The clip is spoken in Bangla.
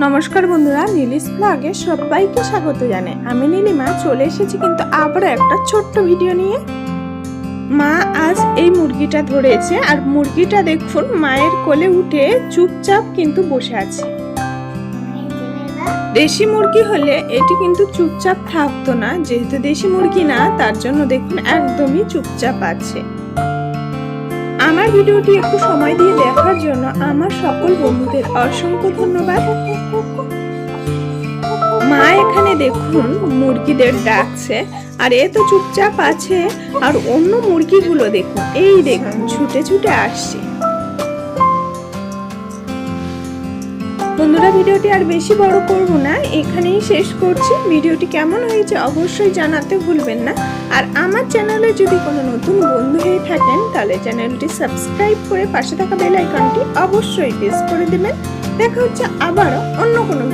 নমস্কার বন্ধুরা, নীলিস ব্লগে সবাইকে স্বাগত জানাই। আমি নীলিমা, চলে এসেছি কিন্তু আবার একটা ছোট্ট ভিডিও নিয়ে। মা আজ এই মুরগিটা ধরেছে আর মুরগিটা দেখুন, মায়ের কোলে উঠে চুপচাপ কিন্তু বসে আছে। দেশি মুরগি হলে এটি কিন্তু চুপচাপ থাকতো না, যেহেতু দেশি মুরগি না, তার জন্য দেখুন একদমই চুপচাপ আছে। ভিডিওটি একটু সময় দিয়ে দেখার জন্য আমার সকল বন্ধুদের অসংখ্য ধন্যবাদ। মা এখানে দেখুন, মুরগিদের ডাকছে। আর এ তো চুপচাপ আছে। আর অন্য মুরগিগুলো দেখুন, এই দেখুন, ছুটে ছুটে আসছে। বন্ধুরা, ভিডিওটি আর বেশি বড় করব না, এখানেই শেষ করছি। ভিডিওটি কেমন হয়েছে অবশ্যই জানাতে ভুলবেন না। আর আমার চ্যানেলে যদি কোনো নতুন বন্ধু হয়ে থাকেন, তাহলে চ্যানেলটি সাবস্ক্রাইব করে পাশে থাকা বেল আইকনটি অবশ্যই প্রেস করে দেবেন। দেখা হচ্ছে আবারও অন্য কোনো